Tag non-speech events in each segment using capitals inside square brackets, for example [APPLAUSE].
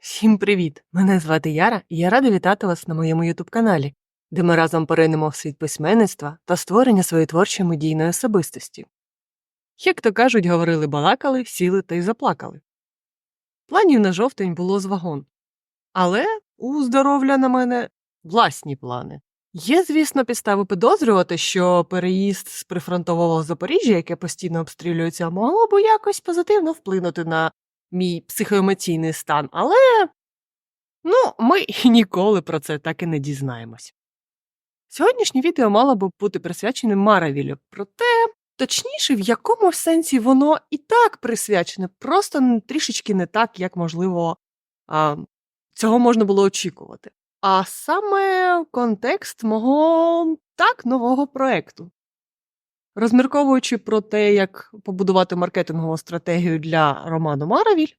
Всім привіт! Мене звати Яра, і я рада вітати вас на моєму ютуб-каналі, де ми разом поринемо в світ письменництва та створення своєї творчої медійної особистості. Як то кажуть, говорили балакали, сіли та й заплакали. Планів на жовтень було з вагон. Але у здоров'я на мене власні плани. Є, звісно, підстави підозрювати, що переїзд з прифронтового Запоріжжя, яке постійно обстрілюється, могло б якось позитивно вплинути на мій психоемоційний стан, але ну, ми ніколи про це так і не дізнаємось. Сьогоднішнє відео мало би бути присвячене Маравілю, проте точніше, в якому сенсі воно і так присвячене, просто трішечки не так, як можливо цього можна було очікувати. А саме контекст мого так нового проекту. Розмірковуючи про те, як побудувати маркетингову стратегію для роману Маравіль,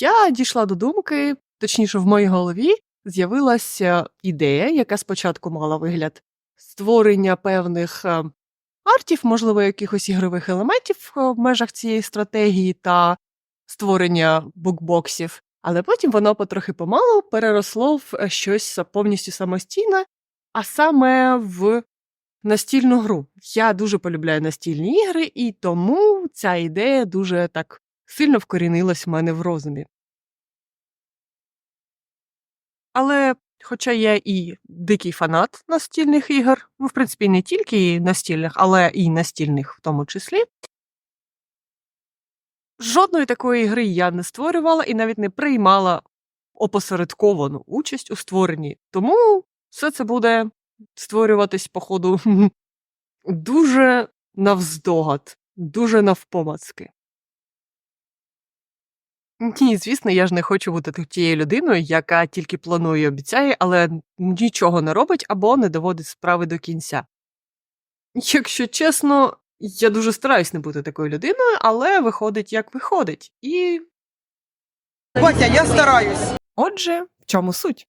я дійшла до думки, точніше, в моїй голові з'явилася ідея, яка спочатку мала вигляд створення певних е, артів, можливо, якихось ігрових елементів е, в межах цієї стратегії та створення букбоксів, але потім воно потрохи помалу переросло в е, щось повністю самостійне, а саме в настільну гру. Я дуже полюбляю настільні ігри, і тому ця ідея дуже так сильно вкорінилась в мене в розумі. Але, хоча я і дикий фанат настільних ігор, ну, в принципі, не тільки настільних, але і настільних в тому числі, жодної такої гри я не створювала і навіть не приймала опосередковану участь у створенні. Тому все це буде створюватись, походу, [LAUGHS] дуже навздогад, дуже навпомацки. Ні, звісно, я ж не хочу бути тією людиною, яка тільки планує і обіцяє, але нічого не робить або не доводить справи до кінця. Якщо чесно, я дуже стараюсь не бути такою людиною, але виходить, як виходить. І Батя, я стараюсь. Отже, в чому суть?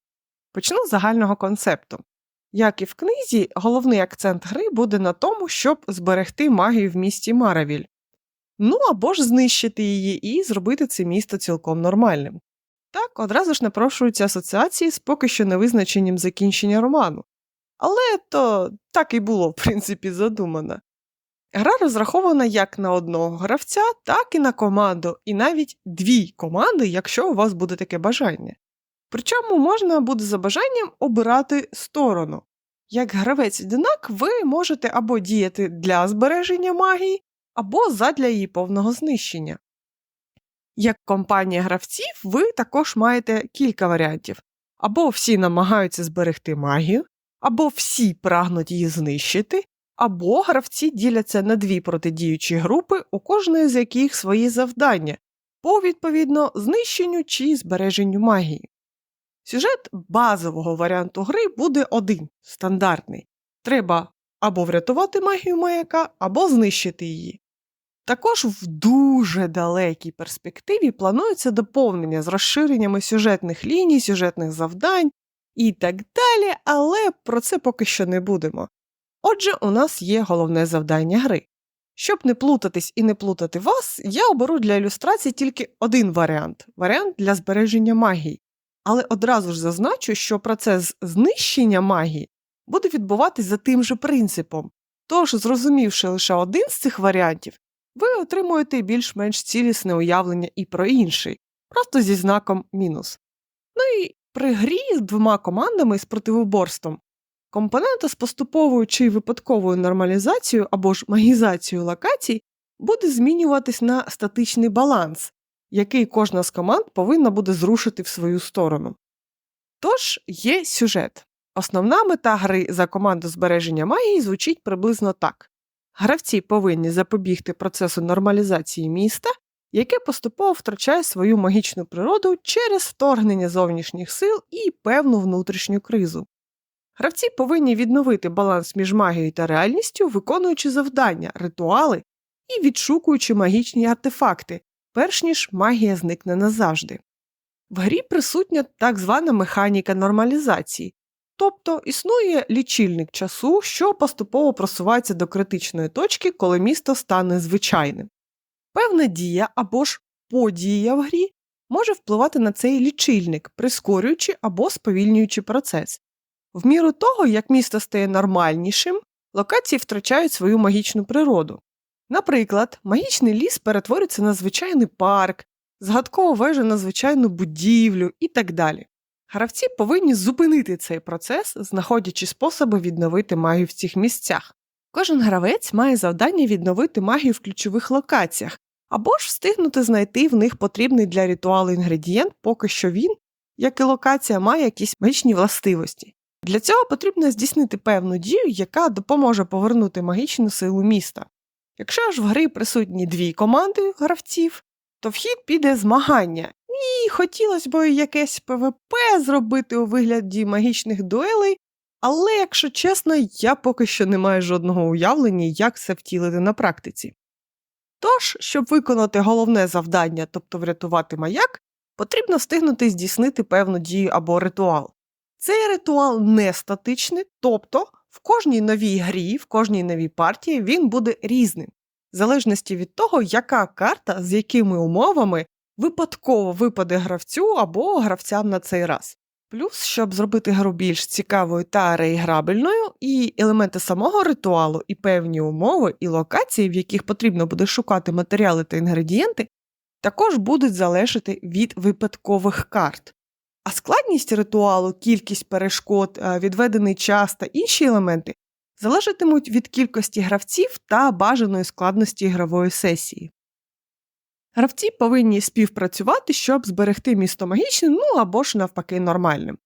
Почну з загального концепту. Як і в книзі, головний акцент гри буде на тому, щоб зберегти магію в місті Маравіль. Ну або ж знищити її і зробити це місто цілком нормальним. Так, одразу ж напрошуються асоціації з поки що невизначенням закінчення роману. Але то так і було, в принципі, задумано. Гра розрахована як на одного гравця, так і на команду, і навіть дві команди, якщо у вас буде таке бажання. Причому можна буде за бажанням обирати сторону. Як гравець-одинак, ви можете або діяти для збереження магії, або задля її повного знищення. Як компанія гравців, ви також маєте кілька варіантів: або всі намагаються зберегти магію, або всі прагнуть її знищити, або гравці діляться на дві протидіючі групи, у кожної з яких свої завдання по відповідно знищенню чи збереженню магії. Сюжет базового варіанту гри буде один стандартний. Треба або врятувати магію маяка, або знищити її. Також в дуже далекій перспективі планується доповнення з розширеннями сюжетних ліній, сюжетних завдань і так далі, але про це поки що не будемо. Отже, у нас є головне завдання гри. Щоб не плутатись і не плутати вас, я оберу для ілюстрації тільки один варіант варіант для збереження магії. Але одразу ж зазначу, що процес знищення магії буде відбуватись за тим же принципом. Тож, зрозумівши лише один з цих варіантів, ви отримуєте більш-менш цілісне уявлення і про інший, просто зі знаком мінус. Ну і при грі з двома командами з противоборством компонента з поступовою чи випадковою нормалізацією або ж магізацією локацій буде змінюватись на статичний баланс, який кожна з команд повинна буде зрушити в свою сторону. Тож є сюжет. Основна мета гри за команду збереження магії звучить приблизно так. Гравці повинні запобігти процесу нормалізації міста, яке поступово втрачає свою магічну природу через вторгнення зовнішніх сил і певну внутрішню кризу. Гравці повинні відновити баланс між магією та реальністю, виконуючи завдання, ритуали і відшукуючи магічні артефакти, перш ніж магія зникне назавжди. В грі присутня так звана механіка нормалізації, тобто існує лічильник часу, що поступово просувається до критичної точки, коли місто стане звичайним. Певна дія або ж подія в грі може впливати на цей лічильник, прискорюючи або сповільнюючи процес. В міру того, як місто стає нормальнішим, локації втрачають свою магічну природу. Наприклад, магічний ліс перетворюється на звичайний парк, згадкова вежа на звичайну будівлю і так далі. Гравці повинні зупинити цей процес, знаходячи способи відновити магію в цих місцях. Кожен гравець має завдання відновити магію в ключових локаціях, або ж встигнути знайти в них потрібний для ритуалу інгредієнт, поки що він, як і локація, має якісь магічні властивості. Для цього потрібно здійснити певну дію, яка допоможе повернути магічну силу міста. Якщо ж в грі присутні дві команди гравців, то в хід піде змагання, і хотілося б якесь ПВП зробити у вигляді магічних дуелей, але, якщо чесно, я поки що не маю жодного уявлення, як це втілити на практиці. Тож, щоб виконати головне завдання, тобто врятувати маяк, потрібно встигнути здійснити певну дію або ритуал. Цей ритуал не статичний, тобто в кожній новій грі, в кожній новій партії він буде різним, в залежності від того, яка карта з якими умовами випадково випаде гравцю або гравцям на цей раз. Плюс, щоб зробити гру більш цікавою та реіграбельною, і елементи самого ритуалу, і певні умови, і локації, в яких потрібно буде шукати матеріали та інгредієнти, також будуть залежати від випадкових карт. А складність ритуалу, кількість перешкод, е, відведений час та інші елементи залежатимуть від кількості гравців та бажаної складності ігрової сесії. Гравці повинні співпрацювати, щоб зберегти місто магічним, ну або ж навпаки нормальним.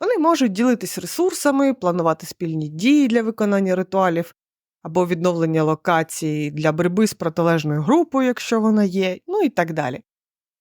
Вони можуть ділитись ресурсами, планувати спільні дії для виконання ритуалів або відновлення локації для боротьби з протилежною групою, якщо вона є, ну і так далі.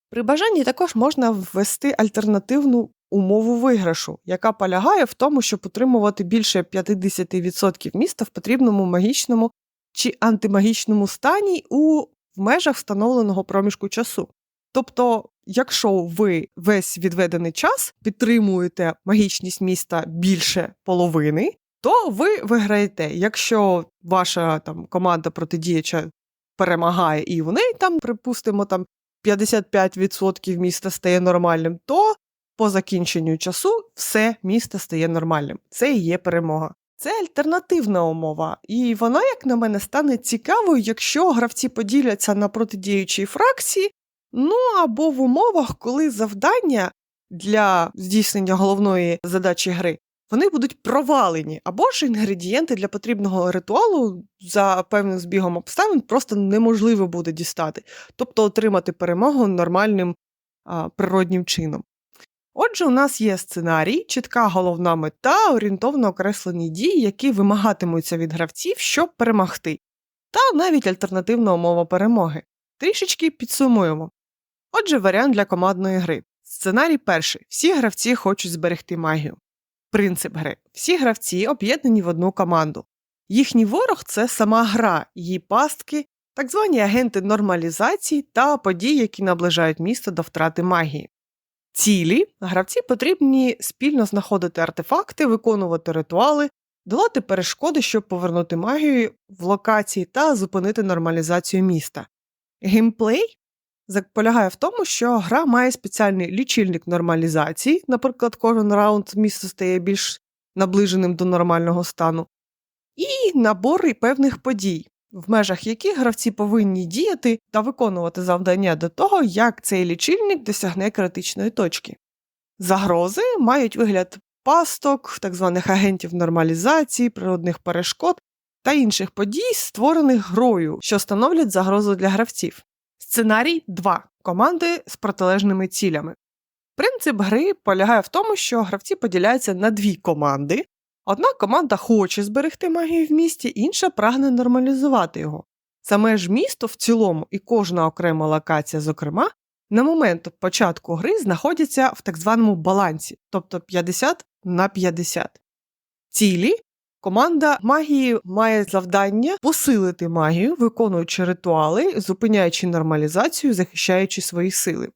При бажанні також можна ввести альтернативну умову виграшу, яка полягає в тому, щоб утримувати більше 50% міста в потрібному магічному чи антимагічному стані у межах встановленого проміжку часу. Тобто, якщо ви весь відведений час підтримуєте магічність міста більше половини, то ви виграєте. Якщо ваша там команда протидіяча перемагає і в неї там, припустимо, там 55% міста стає нормальним, то по закінченню часу все місто стає нормальним. Це і є перемога. Це альтернативна умова, і вона, як на мене, стане цікавою, якщо гравці поділяться на протидіючі фракції, ну або в умовах, коли завдання для здійснення головної задачі гри вони будуть провалені, або ж інгредієнти для потрібного ритуалу за певним збігом обставин просто неможливо буде дістати, тобто отримати перемогу нормальним а, природнім чином. Отже, у нас є сценарій, чітка головна мета, орієнтовно окреслені дії, які вимагатимуться від гравців, щоб перемогти, та навіть альтернативна умова перемоги. Трішечки підсумуємо. Отже, варіант для командної гри. Сценарій перший. Всі гравці хочуть зберегти магію. Принцип гри. Всі гравці об'єднані в одну команду. Їхній ворог це сама гра, її пастки, так звані агенти нормалізації та події, які наближають місто до втрати магії. Цілі гравці потрібні спільно знаходити артефакти, виконувати ритуали, долати перешкоди, щоб повернути магію в локації та зупинити нормалізацію міста. Геймплей полягає в тому, що гра має спеціальний лічильник нормалізації, наприклад, кожен раунд місто стає більш наближеним до нормального стану, і набори певних подій, в межах яких гравці повинні діяти та виконувати завдання до того, як цей лічильник досягне критичної точки. Загрози мають вигляд пасток, так званих агентів нормалізації, природних перешкод та інших подій, створених грою, що становлять загрозу для гравців. Сценарій 2. Команди з протилежними цілями. Принцип гри полягає в тому, що гравці поділяються на дві команди. Одна команда хоче зберегти магію в місті, інша прагне нормалізувати його. Саме ж місто в цілому і кожна окрема локація, зокрема, на момент початку гри знаходяться в так званому балансі, тобто 50 на 50. Цілі команда магії має завдання посилити магію, виконуючи ритуали, зупиняючи нормалізацію, захищаючи свої сили.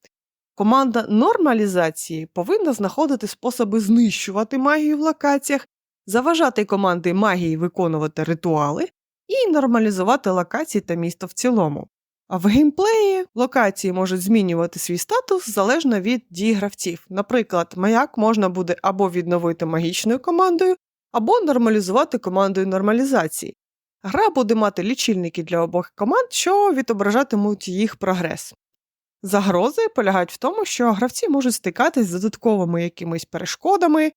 Команда нормалізації повинна знаходити способи знищувати магію в локаціях, заважати команди магії виконувати ритуали і нормалізувати локації та місто в цілому. А в геймплеї локації можуть змінювати свій статус залежно від дій гравців. Наприклад, маяк можна буде або відновити магічною командою, або нормалізувати командою нормалізації. Гра буде мати лічильники для обох команд, що відображатимуть їх прогрес. Загрози полягають в тому, що гравці можуть стикатись з додатковими якимись перешкодами,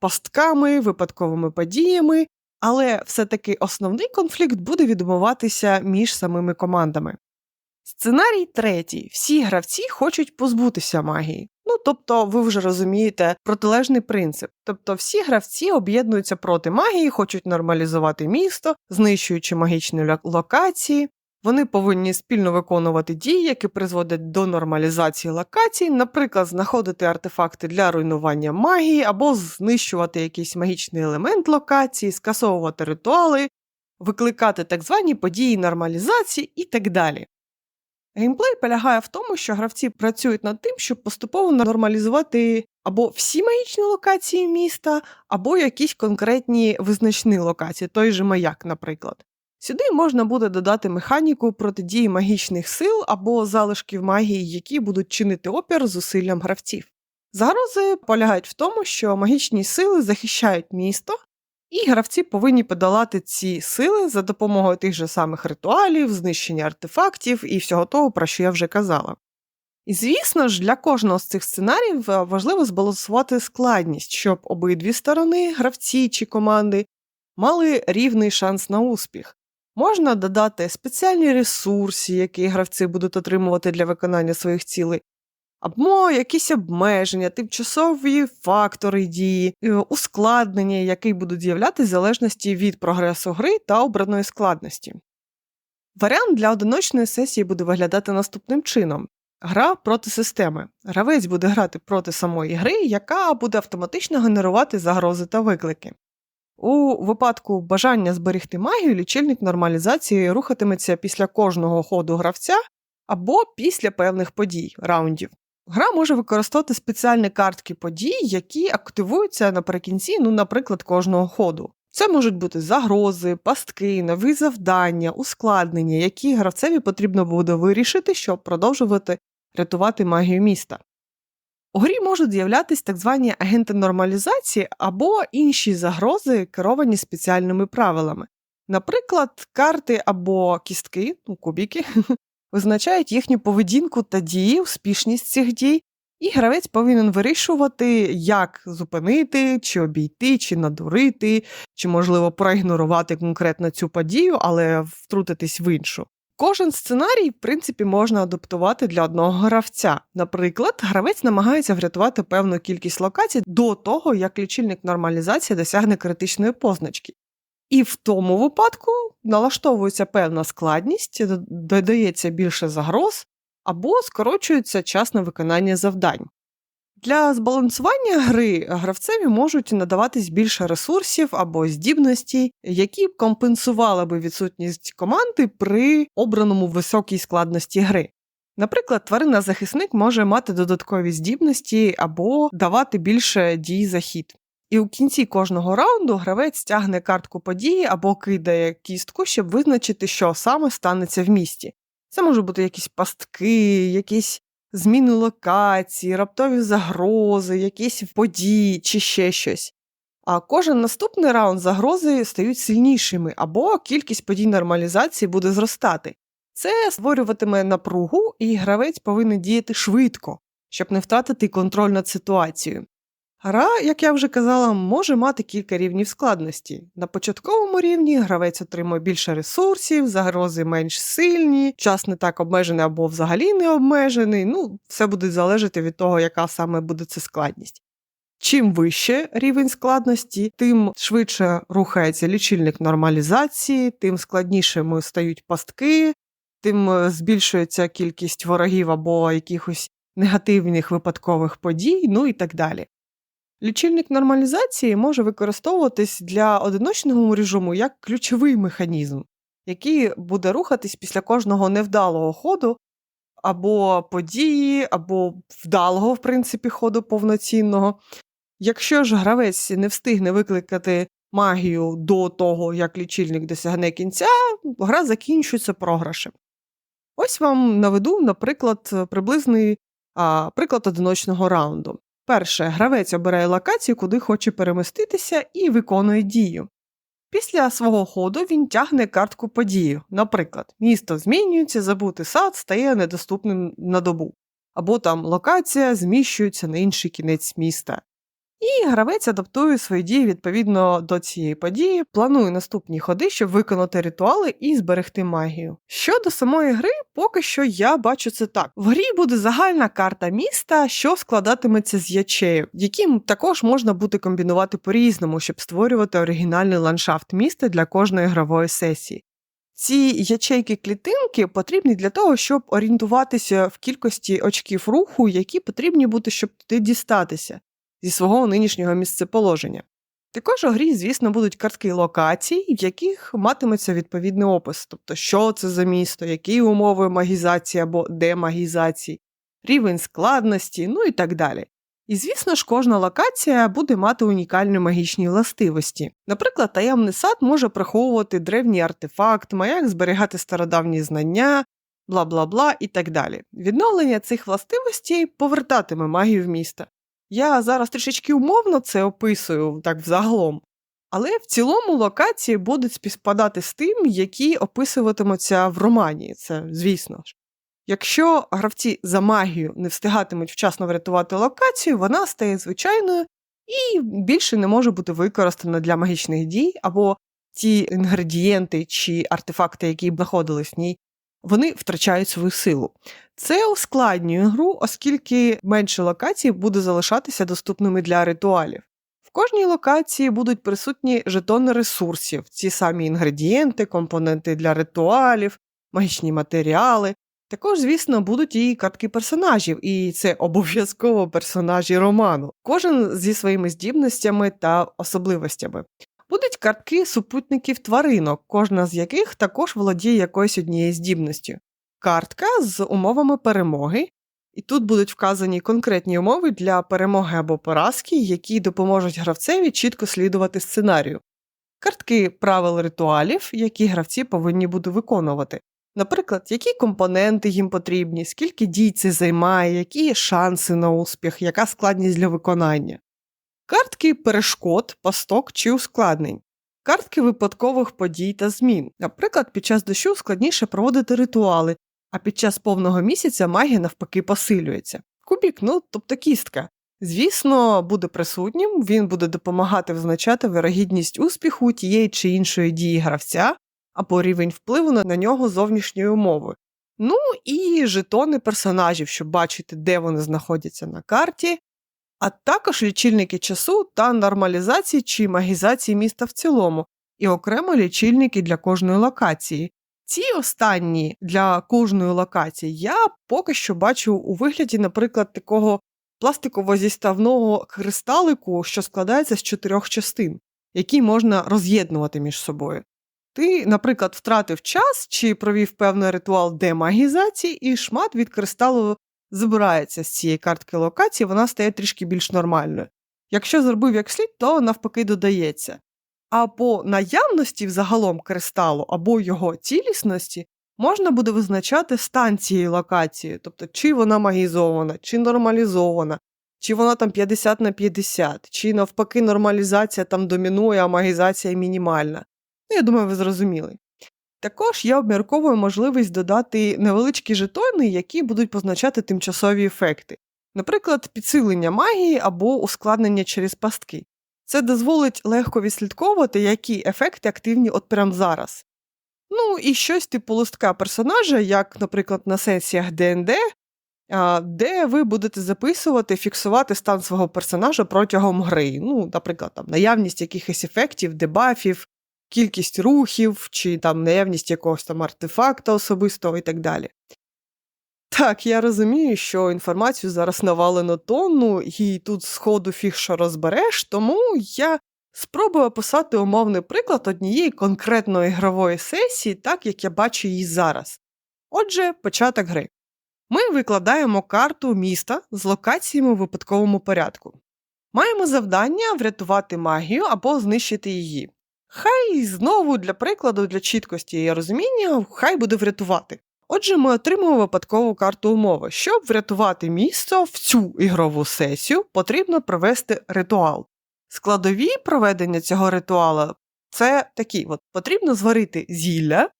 пастками, випадковими подіями, але все-таки основний конфлікт буде відбуватися між самими командами. Сценарій третій. Всі гравці хочуть позбутися магії. Ну, тобто, ви вже розумієте протилежний принцип. Тобто, всі гравці об'єднуються проти магії, хочуть нормалізувати місто, знищуючи магічні локації. Вони повинні спільно виконувати дії, які призводять до нормалізації локацій, наприклад, знаходити артефакти для руйнування магії або знищувати якийсь магічний елемент локації, скасовувати ритуали, викликати так звані події нормалізації і так далі. Геймплей полягає в тому, що гравці працюють над тим, щоб поступово нормалізувати або всі магічні локації міста, або якісь конкретні визначні локації, той же маяк, наприклад. Сюди можна буде додати механіку протидії магічних сил або залишків магії, які будуть чинити опір зусиллям гравців. Загрози полягають в тому, що магічні сили захищають місто, і гравці повинні подолати ці сили за допомогою тих же самих ритуалів, знищення артефактів і всього того, про що я вже казала. І звісно ж, для кожного з цих сценаріїв е, важливо збалансувати складність, щоб обидві сторони, гравці чи команди, мали рівний шанс на успіх. Можна додати спеціальні ресурси, які гравці будуть отримувати для виконання своїх цілей, або якісь обмеження, тимчасові фактори дії, е, ускладнення, які будуть з'являтися в залежності від прогресу гри та обраної складності. Варіант для одиночної сесії буде виглядати наступним чином: гра проти системи. Гравець буде грати проти самої гри, яка буде автоматично генерувати загрози та виклики. У випадку бажання зберегти магію, лічильник нормалізації рухатиметься після кожного ходу гравця або після певних подій раундів. Гра може використовувати спеціальні картки подій, які активуються наприкінці, ну, наприклад, кожного ходу. Це можуть бути загрози, пастки, нові завдання, ускладнення, які гравцеві потрібно буде вирішити, щоб продовжувати рятувати магію міста. У грі можуть з'являтися так звані агенти нормалізації або інші загрози, керовані спеціальними правилами. Наприклад, карти або кістки, ну, кубики, [LAUGHS] визначають їхню поведінку та дії, успішність цих дій, і гравець повинен вирішувати, як зупинити, чи обійти, чи надурити, чи, можливо, проігнорувати конкретно цю подію, але втрутитись в іншу. Кожен сценарій, в принципі, можна адаптувати для одного гравця. Наприклад, гравець намагається врятувати певну кількість локацій до того, як лічильник нормалізації досягне критичної позначки. І в тому випадку налаштовується певна складність, додається більше загроз або скорочується час на виконання завдань. Для збалансування гри гравцеві можуть надаватись більше ресурсів або здібностей, які компенсували би відсутність команди при обраному високій складності гри. Наприклад, тварина-захисник може мати додаткові здібності або давати більше дій за хід. І у кінці кожного раунду гравець тягне картку події або кидає кістку, щоб визначити, що саме станеться в місті. Це можуть бути якісь пастки, якісь зміни локації, раптові загрози, якісь події чи ще щось. А кожен наступний раунд загрози стають сильнішими, або кількість подій нормалізації буде зростати. Це створюватиме напругу, і гравець повинен діяти швидко, щоб не втратити контроль над ситуацією. Гра, як я вже казала, може мати кілька рівнів складності. На початковому рівні гравець отримує більше ресурсів, загрози менш сильні, час не так обмежений або взагалі не обмежений. Ну, все буде залежати від того, яка саме буде це складність. Чим вище рівень складності, тим швидше рухається лічильник нормалізації, тим складнішими стають пастки, тим е, збільшується кількість ворогів або якихось негативних випадкових подій, ну і так далі. Лічильник нормалізації може використовуватись для одиночного режиму як ключовий механізм, який буде рухатись після кожного невдалого ходу або події, або вдалого, в принципі, ходу повноцінного. Якщо ж гравець не встигне викликати магію до того, як лічильник досягне кінця, гра закінчується програшем. Ось вам наведу, наприклад, приблизний а, приклад одиночного раунду. Перше, гравець обирає локацію, куди хоче переміститися, і виконує дію. Після свого ходу він тягне картку подію. Наприклад, місто змінюється, забутий сад стає недоступним на добу, або там локація зміщується на інший кінець міста. І гравець адаптує свої дії відповідно до цієї події, планує наступні ходи, щоб виконати ритуали і зберегти магію. Щодо самої гри, поки що я бачу це так: в грі буде загальна карта міста, що складатиметься з ячеїв, які також можна буде комбінувати по-різному, щоб створювати оригінальний ландшафт міста для кожної грової сесії. Ці ячейки клітинки потрібні для того, щоб орієнтуватися в кількості очків руху, які потрібні бути, щоб туди дістатися зі свого нинішнього місцеположення. Також у грі, звісно, будуть картки локацій, в яких матиметься відповідний опис, тобто, що це за місто, які умови магізації або демагізації, рівень складності, ну і так далі. І, звісно ж, кожна локація буде мати унікальні магічні властивості. Наприклад, таємний сад може приховувати древній артефакт, маяк зберігати стародавні знання, бла бла бла і так далі. Відновлення цих властивостей повертатиме магію в місто. Я зараз трішечки умовно це описую так взагалом, але в цілому локації будуть співпадати з тим, які описуватимуться в романі, це звісно ж. Якщо гравці за магію не встигатимуть вчасно врятувати локацію, вона стає звичайною і більше не може бути використана для магічних дій, або ті інгредієнти чи артефакти, які б знаходились в ній, вони втрачають свою силу. Це ускладнює гру, оскільки менше локацій буде залишатися доступними для ритуалів. В кожній локації будуть присутні жетони ресурсів, ці самі інгредієнти, компоненти для ритуалів, магічні матеріали. Також, звісно, будуть і картки персонажів, і це [LAUGHS] обов'язково персонажі роману, кожен зі своїми здібностями та особливостями. Будуть картки супутників тваринок, кожна з яких також володіє якоюсь однією здібністю. Картка з умовами перемоги, і тут будуть вказані конкретні умови для перемоги або поразки, які допоможуть гравцеві чітко слідувати сценарію. Картки правил ритуалів, які гравці повинні будуть виконувати. Наприклад, які компоненти їм потрібні, скільки дій це займає, які шанси на успіх, яка складність для виконання. Картки перешкод, пасток чи ускладнень. Картки випадкових подій та змін. Наприклад, під час дощу складніше проводити ритуали, а під час повного місяця магія навпаки посилюється. Кубік, ну тобто кістка. Звісно, буде присутнім, він буде допомагати визначати вирогідність успіху тієї чи іншої дії гравця або рівень впливу на нього зовнішньої умови. Ну і жетони персонажів, щоб бачити, де вони знаходяться на карті, а також лічильники часу та нормалізації чи магізації міста в цілому, і окремо лічильники для кожної локації. Ці останні для кожної локації я поки що бачу у вигляді, наприклад, такого пластиково-зіставного кристалику, що складається з чотирьох частин, які можна роз'єднувати між собою. Ти, наприклад, втратив час чи провів певний ритуал демагізації, і шмат від кристалу забирається з цієї картки локації, вона стає трішки більш нормальною. Якщо зробив як слід, то навпаки додається. А по наявності взагалом кристалу або його цілісності можна буде визначати стан цієї локації, тобто чи вона магізована, чи нормалізована, чи вона там 50 на 50, чи навпаки нормалізація там домінує, а магізація мінімальна. Ну, я думаю, ви зрозуміли. Також я обмірковую можливість додати невеличкі жетони, які будуть позначати тимчасові ефекти, наприклад, підсилення магії або ускладнення через пастки. Це дозволить легко відслідковувати, які ефекти активні от прямо зараз. Ну і щось типу листка персонажа, як, наприклад, на сесіях ДНД, де ви будете записувати, фіксувати стан свого персонажа протягом гри. Ну, наприклад, там наявність якихось ефектів, дебафів, кількість рухів, чи там наявність якогось там артефакта особистого і так далі. Так, я розумію, що інформацію зараз навалено тонну, і тут сходу фіг що розбереш, тому я спробую описати умовний приклад однієї конкретної ігрової сесії, так як я бачу її зараз. Отже, початок гри. Ми викладаємо карту міста з локаціями у випадковому порядку. Маємо завдання врятувати магію або знищити її. Хай знову для прикладу, для чіткості і розуміння, хай буде врятувати. Отже, ми отримуємо випадкову карту умови. Щоб врятувати місце в цю ігрову сесію, потрібно провести ритуал. Складові проведення цього ритуалу це такі: от потрібно зварити зілля,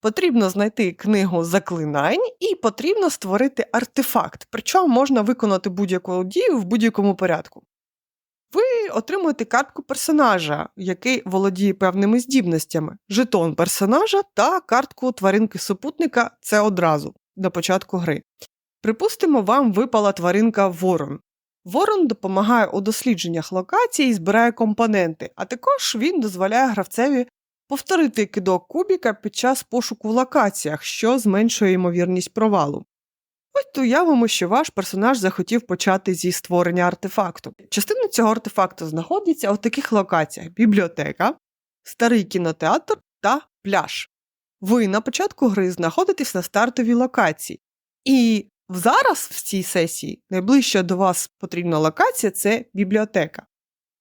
потрібно знайти книгу заклинань і потрібно створити артефакт. Причому можна виконати будь-яку дію в будь-якому порядку. Ви отримуєте картку персонажа, який володіє певними здібностями, жетон персонажа та картку тваринки супутника це одразу на початку гри. Припустимо, вам випала тваринка Ворон. Ворон допомагає у дослідженнях локацій і збирає компоненти, а також він дозволяє гравцеві повторити кидок кубіка під час пошуку в локаціях, що зменшує ймовірність провалу. Ось уявимо, що ваш персонаж захотів почати зі створення артефакту. Частина цього артефакту знаходиться у таких локаціях: бібліотека, старий кінотеатр та пляж. Ви на початку гри знаходитесь на стартовій локації. І зараз в цій сесії найближча до вас потрібна локація це бібліотека.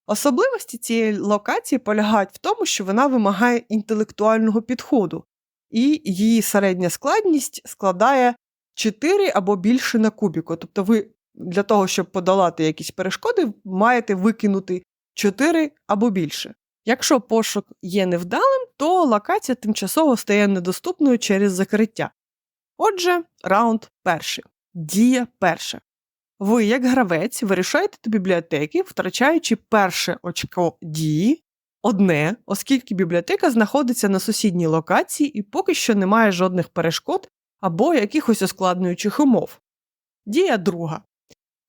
Особливості цієї локації полягають в тому, що вона вимагає інтелектуального підходу, і її середня складність складає 4 або більше на кубіку. Тобто ви для того, щоб подолати якісь перешкоди, маєте викинути 4 або більше. Якщо пошук є невдалим, то локація тимчасово стає недоступною через закриття. Отже, раунд перший. Дія перша. Ви, як гравець, вирішаєте до бібліотеки, втрачаючи перше очко дії, одне, оскільки бібліотека знаходиться на сусідній локації і поки що немає жодних перешкод або якихось ускладнюючих умов. Дія друга.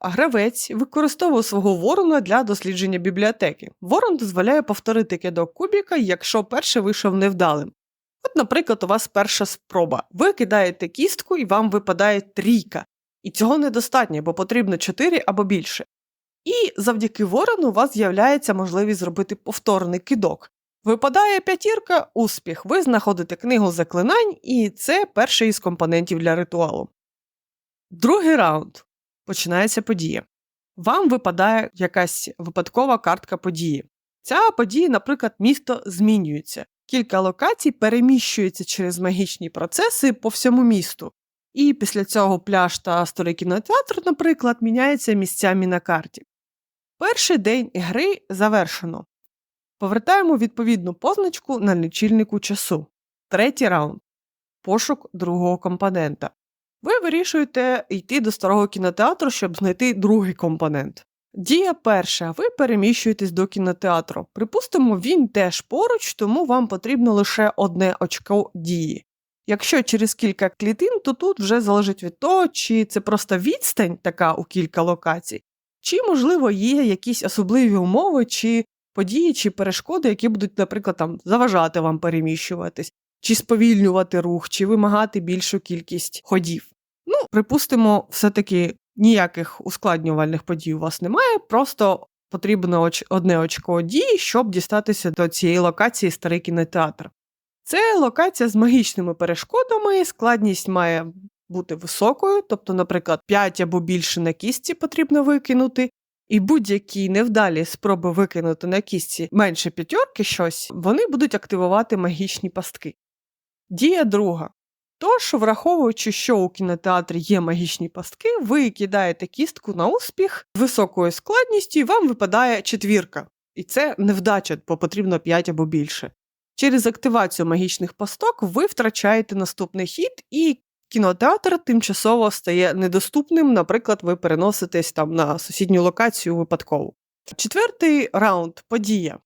Гравець використовує свого ворона для дослідження бібліотеки. Ворон дозволяє повторити кидок кубіка, якщо перший вийшов невдалим. От, наприклад, у вас перша спроба. Ви кидаєте кістку і вам випадає трійка. І цього недостатньо, бо потрібно 4 або більше. І завдяки ворону у вас з'являється можливість зробити повторний кидок. Випадає п'ятірка, успіх. Ви знаходите книгу заклинань, і це перший із компонентів для ритуалу. Другий раунд починається подія. Вам випадає якась випадкова картка події. Ця подія, наприклад, місто змінюється. Кілька локацій переміщуються через магічні процеси по всьому місту. І після цього пляж та старий кінотеатр, наприклад, міняються місцями на карті. Перший день гри завершено. Повертаємо відповідну позначку на лічильнику часу. Третій раунд. Пошук другого компонента. Ви вирішуєте йти до старого кінотеатру, щоб знайти другий компонент. Дія перша. Ви переміщуєтесь до кінотеатру. Припустимо, він теж поруч, тому вам потрібно лише одне очко дії. Якщо через кілька клітин, то тут вже залежить від того, чи це просто відстань така у кілька локацій, чи, можливо, є якісь особливі умови, чи події, чи перешкоди, які будуть, наприклад, там заважати вам переміщуватись, чи сповільнювати рух, чи вимагати більшу кількість ходів. Ну, припустимо, все-таки ніяких ускладнювальних подій у вас немає, просто потрібно одне очко дії, щоб дістатися до цієї локації старий кінотеатр. Це локація з магічними перешкодами, складність має бути високою, тобто, наприклад, 5 або більше на кістці потрібно викинути, і будь-які невдалі спроби викинути на кістці менше п'ятерки щось, вони будуть активувати магічні пастки. Дія друга. Тож, враховуючи, що у кінотеатрі є магічні пастки, ви кидаєте кістку на успіх високою складністю, і вам випадає четвірка. І це невдача, бо потрібно 5 або більше. Через активацію магічних пасток ви втрачаєте наступний хід, і кінотеатр тимчасово стає недоступним. Наприклад, ви переноситесь там на сусідню локацію випадково. Четвертий раунд подія.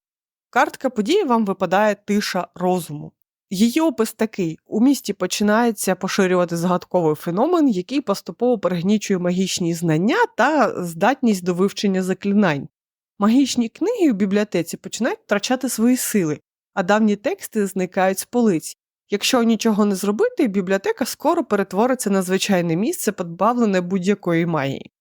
Картка події вам випадає тиша розуму. Її опис такий: у місті починається поширювати загадковий феномен, який поступово перегнічує магічні знання та здатність до вивчення заклинань. Магічні книги у бібліотеці починають втрачати свої сили, а давні тексти зникають з полиць. Якщо нічого не зробити, бібліотека скоро перетвориться на звичайне місце, позбавлене будь-якої магії.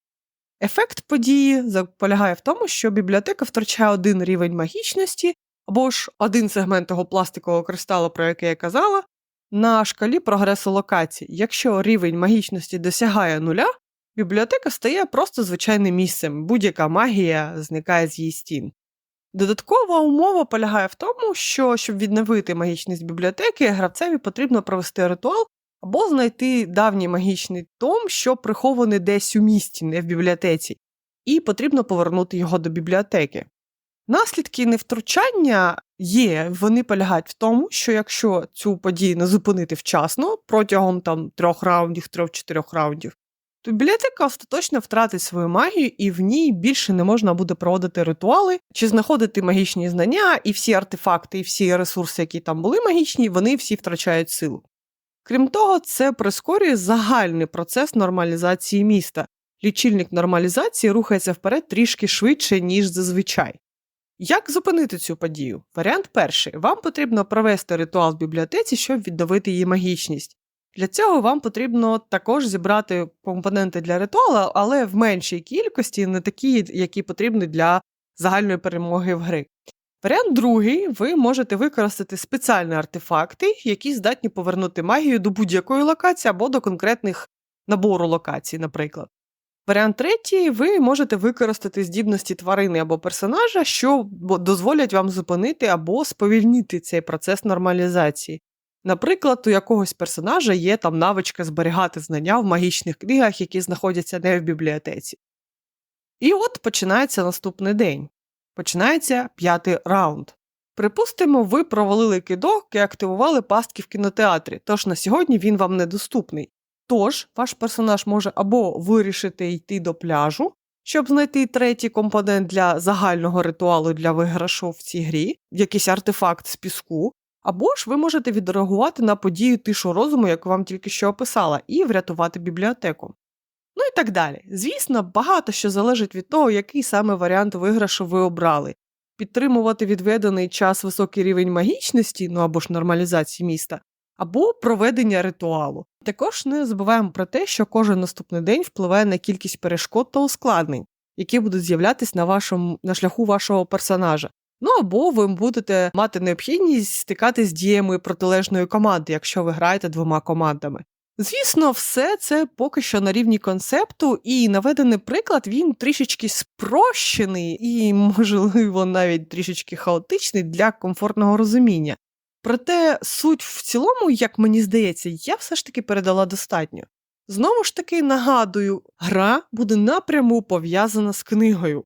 Ефект події полягає в тому, що бібліотека втрачає один рівень магічності або ж один сегмент того пластикового кристалу, про який я казала, на шкалі прогресу локації. Якщо рівень магічності досягає нуля, бібліотека стає просто звичайним місцем, будь-яка магія зникає з її стін. Додаткова умова полягає в тому, що щоб відновити магічність бібліотеки, гравцеві потрібно провести ритуал, або знайти давній магічний том, що прихований десь у місті, не в бібліотеці, і потрібно повернути його до бібліотеки. Наслідки невтручання є, вони полягають в тому, що якщо цю подію не зупинити вчасно протягом там трьох раундів, трьох-чотирьох раундів, то бібліотека остаточно втратить свою магію, і в ній більше не можна буде проводити ритуали чи знаходити магічні знання, і всі артефакти, і всі ресурси, які там були магічні, вони всі втрачають силу. Крім того, це прискорює загальний процес нормалізації міста. Лічильник нормалізації рухається вперед трішки швидше, ніж зазвичай. Як зупинити цю подію? Варіант перший. Вам потрібно провести ритуал в бібліотеці, щоб відновити її магічність. Для цього вам потрібно також зібрати компоненти для ритуалу, але в меншій кількості, не такі, які потрібні для загальної перемоги в гри. Варіант другий, ви можете використати спеціальні артефакти, які здатні повернути магію до будь-якої локації або до конкретних набору локацій, наприклад. Варіант третій, ви можете використати здібності тварини або персонажа, що дозволять вам зупинити або сповільнити цей процес нормалізації. Наприклад, у якогось персонажа є там навичка зберігати знання в магічних книгах, які знаходяться не в бібліотеці. І от починається наступний день. Починається п'ятий раунд. Припустимо, ви провалили кидок і активували пастки в кінотеатрі, тож на сьогодні він вам недоступний. Тож ваш персонаж може або вирішити йти до пляжу, щоб знайти третій компонент для загального ритуалу для виграшу в цій грі, якийсь артефакт з піску, або ж ви можете відреагувати на подію тишу розуму, яку вам тільки що описала, і врятувати бібліотеку. Ну і так далі. Звісно, багато що залежить від того, який саме варіант виграшу ви обрали. Підтримувати відведений час високий рівень магічності, ну або ж нормалізації міста, або проведення ритуалу. Також не забуваємо про те, що кожен наступний день впливає на кількість перешкод та ускладнень, які будуть з'являтися на вашому на шляху вашого персонажа. Ну або ви будете мати необхідність стикатись з діями протилежної команди, якщо ви граєте двома командами. Звісно, все це поки що на рівні концепту, і наведений приклад він трішечки спрощений і, можливо, навіть трішечки хаотичний для комфортного розуміння. Проте суть в цілому, як мені здається, я все ж таки передала достатньо. Знову ж таки нагадую, гра буде напряму пов'язана з книгою.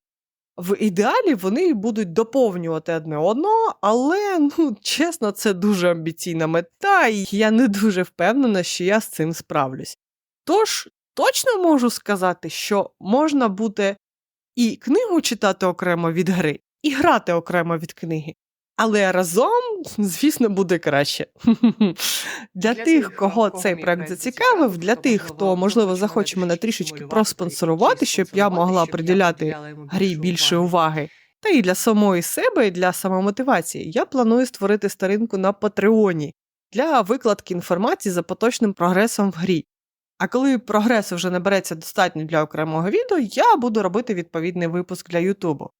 В ідеалі вони будуть доповнювати одне одного, але ну чесно, це дуже амбіційна мета, і я не дуже впевнена, що я з цим справлюсь. Тож точно можу сказати, що можна буде і книгу читати окремо від гри, і грати окремо від книги. Але разом, звісно, буде краще. [LAUGHS] Для тих, кого цей проект зацікавив, для тих, хто, можливо, захоче мене трішечки проспонсорувати, щоб я могла приділяти грі більше уваги, та і для самої себе, і для самомотивації, я планую створити сторінку на Патреоні для викладки інформації за поточним прогресом в грі. А коли прогресу вже набереться достатньо для окремого відео, я буду робити відповідний випуск для Ютубу.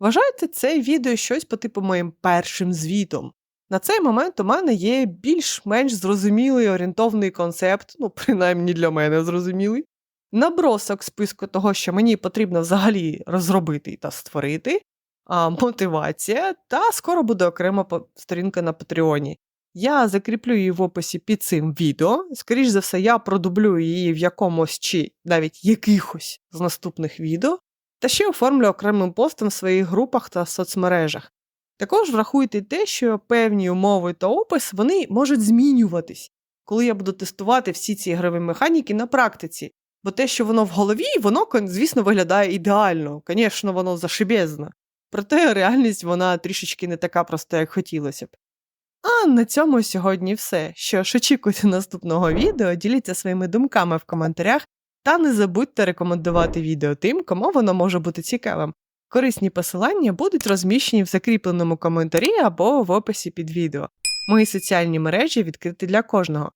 Вважайте це відео щось по типу моїм першим звітом. На цей момент у мене є більш-менш зрозумілий орієнтовний концепт, ну, принаймні для мене зрозумілий, набросок списку того, що мені потрібно взагалі розробити та створити, а, мотивація, та скоро буде окрема сторінка на Патреоні. Я закріплю її в описі під цим відео. Скоріш за все, я продублю її в якомусь чи навіть якихось з наступних відео, та ще оформлю окремим постом в своїх групах та соцмережах. Також врахуйте те, що певні умови та опис вони можуть змінюватись, коли я буду тестувати всі ці ігрові механіки на практиці. Бо те, що воно в голові, воно, звісно, виглядає ідеально. Звісно, воно зашибезно. Проте реальність вона трішечки не така проста, як хотілося б. А на цьому сьогодні все. Що ж, очікуйте наступного відео, діліться своїми думками в коментарях та не забудьте рекомендувати відео тим, кому воно може бути цікавим. Корисні посилання будуть розміщені в закріпленому коментарі або в описі під відео. Мої соціальні мережі відкриті для кожного.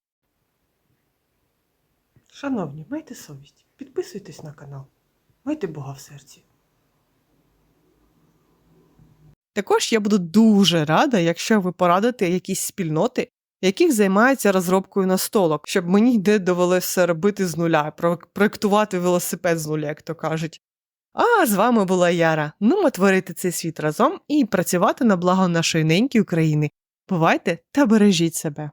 Шановні, майте совість, підписуйтесь на канал, майте Бога в серці. Також я буду дуже рада, якщо ви порадите якісь спільноти, яких займаються розробкою настолок, щоб мені не довелося робити з нуля, про- проектувати велосипед з нуля, як то кажуть. А з вами була Яра. Ну, творити цей світ разом і працювати на благо нашої неньки України. Бувайте та бережіть себе.